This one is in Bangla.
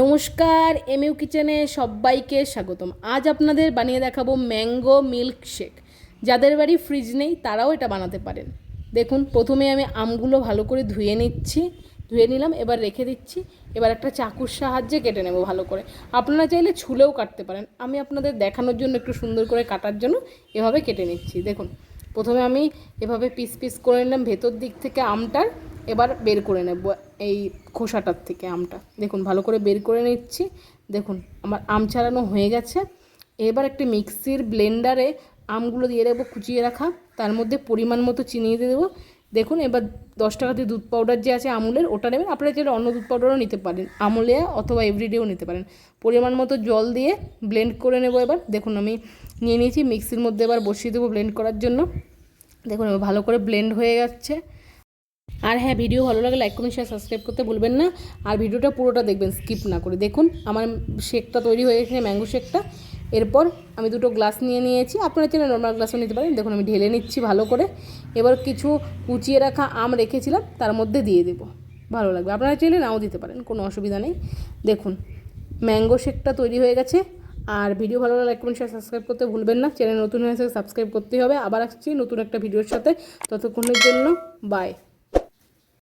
নমস্কার, এমইউ কিচেনে সবাইকে স্বাগতম। আজ আপনাদের বানিয়ে দেখাবো ম্যাঙ্গো মিল্ক শেক যাদের বাড়ি ফ্রিজ নেই, তারাও এটা বানাতে পারেন। দেখুন, প্রথমে আমি আমগুলো ভালো করে ধুয়ে নিচ্ছি, ধুয়ে নিলাম, এবার রেখে দিচ্ছি। এবার একটা চাকুর সাহায্যে কেটে নেব ভালো করে। আপনারা চাইলে ছুলেও কাটতে পারেন। আমি আপনাদের দেখানোর জন্য, একটু সুন্দর করে কাটার জন্য এভাবে কেটে নিচ্ছি। দেখুন, প্রথমে আমি এভাবে পিস পিস করে নিলাম। ভেতর দিক থেকে আমটার এবার বের করে নেব এই খোসাটার থেকে আমটা। দেখুন, ভালো করে বের করে নিচ্ছি। দেখুন, আমার আম ছাড়ানো হয়ে গেছে। এবার একটি মিক্সির ব্লেন্ডারে আমগুলো দিয়ে দেবো কুচিয়ে রাখা। তার মধ্যে পরিমাণ মতো চিনি দিয়ে দেবো। দেখুন, এবার দশ টাকা দিয়ে দুধ পাউডার যে আছে আমুলের, ওটা নেবেন। আপনারা চাইলে অন্য দুধ পাউডারও নিতে পারেন। আমুলে অথবা এভরিডেও নিতে পারেন। পরিমাণ মতো জল দিয়ে ব্লেন্ড করে নেব এবার। দেখুন, আমি নিয়ে নিয়েছি। মিক্সির মধ্যে এবার বসিয়ে দেবো ব্লেন্ড করার জন্য। দেখুন, এবার ভালো করে ব্লেন্ড হয়ে যাচ্ছে। আর হ্যাঁ ভিডিও ভালো লাগে লাইক কমেন্ট শেয়ার সাবস্ক্রাইব করতে ভুলবেন না। আর ভিডিওটা পুরোটা দেখবেন স্কিপ না করে। দেখুন, আমার শেকটা তৈরি হয়ে গেছে ম্যাঙ্গো শেকটা এরপর আমি দুটো গ্লাস নিয়ে নিয়েছি। আপনারা চাইলে নর্মাল গ্লাসও নিতে পারেন। দেখুন, আমি ঢেলে নিচ্ছি ভালো করে। এবার কিছু কুচিয়ে রাখা আম রেখেছিলাম, তার মধ্যে দিয়ে দেবো। ভালো লাগবে। আপনারা চাইলে নাও দিতে পারেন, কোনো অসুবিধা নেই। দেখুন ম্যাঙ্গো শেকটা তৈরি হয়ে গেছে। আর ভিডিও ভালো লাগলে লাইক কমেন্ট শেয়ার সাবস্ক্রাইব করতে ভুলবেন না। চ্যানেল নতুন হয়েছে সাবস্ক্রাইব করতেই হবে। আবার আসছি নতুন একটা ভিডিওর সাথে। ততক্ষণের জন্য বাই